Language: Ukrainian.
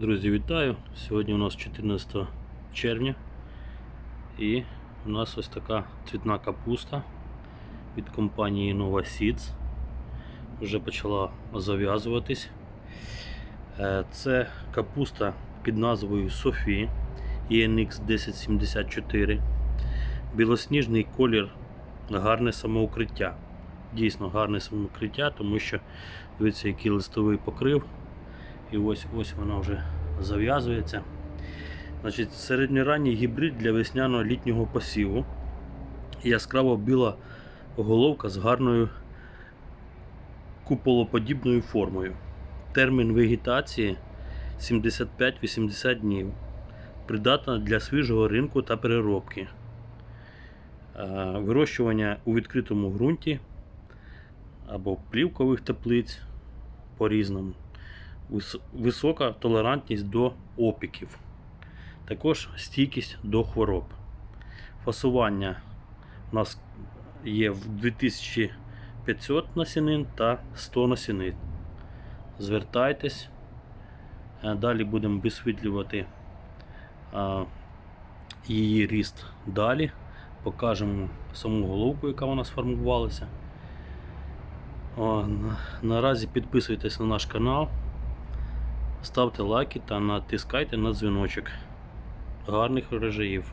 Друзі, вітаю! Сьогодні у нас 14 червня і у нас ось така цвітна капуста від компанії Nova Seeds. Вже почала зав'язуватись. Е, Це капуста під назвою Софі ENX 1074. Білосніжний колір, гарне самоукриття. Дійсно гарне самоукриття, тому що дивіться, який листовий покрив. І ось ось вона вже зав'язується. Значить, середньоранній гібрид для весняно-літнього посіву. Яскраво біла головка з гарною куполоподібною формою. Термін вегетації 75-80 днів. Придатна для свіжого ринку та переробки. Вирощування у відкритому ґрунті або плівкових теплиць по-різному. Вис- Висока толерантність до опіків. Також стійкість до хвороб. Фасування у нас є в 2500 насінин та 100 насінин. Звертайтесь. Е, Далі будемо висвітлювати її ріст далі. Покажемо саму головку, яка вона сформувалася. О, наразі підписуйтесь на наш канал, ставте лайки та натискайте на дзвіночок. Гарних врожаїв!